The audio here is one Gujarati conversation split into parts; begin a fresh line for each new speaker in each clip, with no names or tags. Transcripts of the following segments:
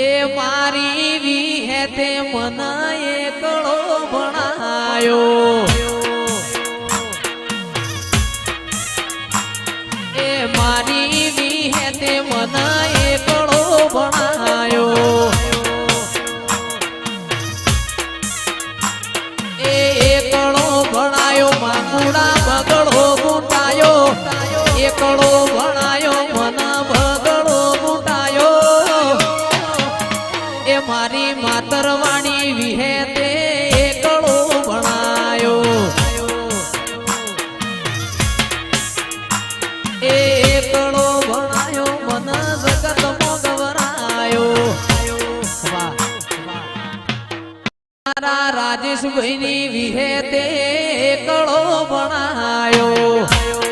એ મારી વિહે તે મન એકડો ભણાયો. એ મારી વિહે તે મન એકડો ભણાયો. એ એકડો ભણાયો માકુડા બગડો, ગુટાયો. એકડો એ મારી માતરવાણી વિહે તે એકડો ભણાયો. એ એકડો ભણાયો, મન જગત મોગવરાયો. મારા રાજેશભાઈની વિહે તે એકડો ભણાયો.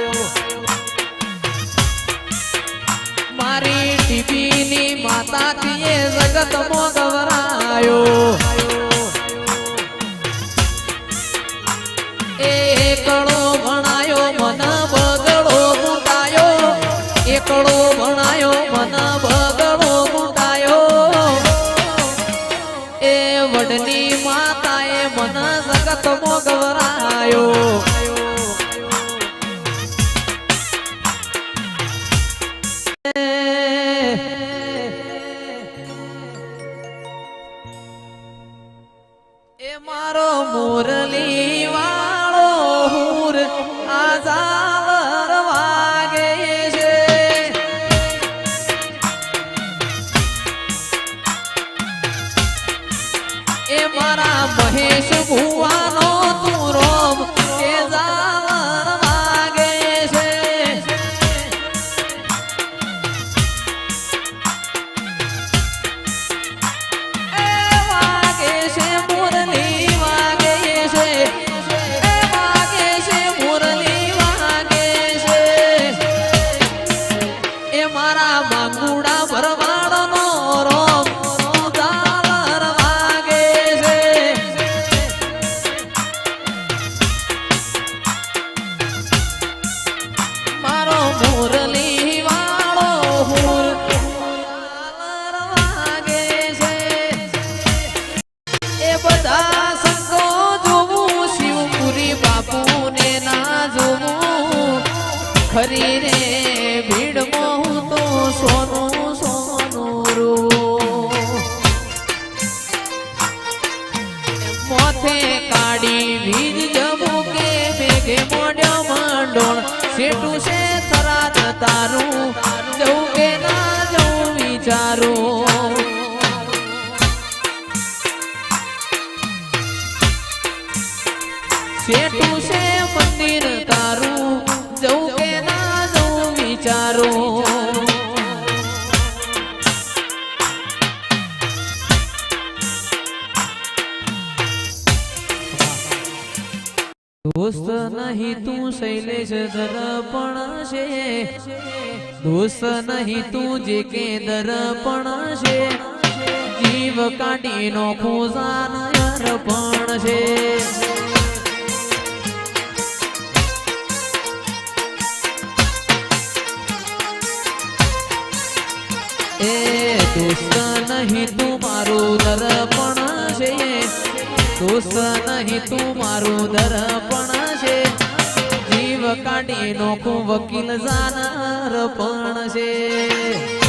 વડની માતાએ મન જગત મોગવરાયો. એ મારો મુરલી વાળો એ મારા મહેશ ભુવાનો તું રોમ છે. એ વાગે વાગે છે. એ વાગે વાગે છે. એ મારા ખરી રે, ભીડમાં હું તો સોનું સોનું રૂ. મોથે કાઢી ભીજ જવું કે મેઘે મોઢ્યો મંડોળ. સેટું છે થરાદ તારું, જવું કે ના જવું વિચારું. શેઠું છે મંદિર દોસ્ત નહીં તું શૈલેષ દર્પણ છે દોસ્ત નહીં તું જે કે દર્પણ છે જીવ કાઢી નો ખોજાન અર્પણ છે એ દોસ્ત નહીં તું મારું દર્પણ છે દોસ્ત નહીં તું મારું દર્પણ છે. જીવ કાઢી નોખું વકીલ જાનાર પણ છે.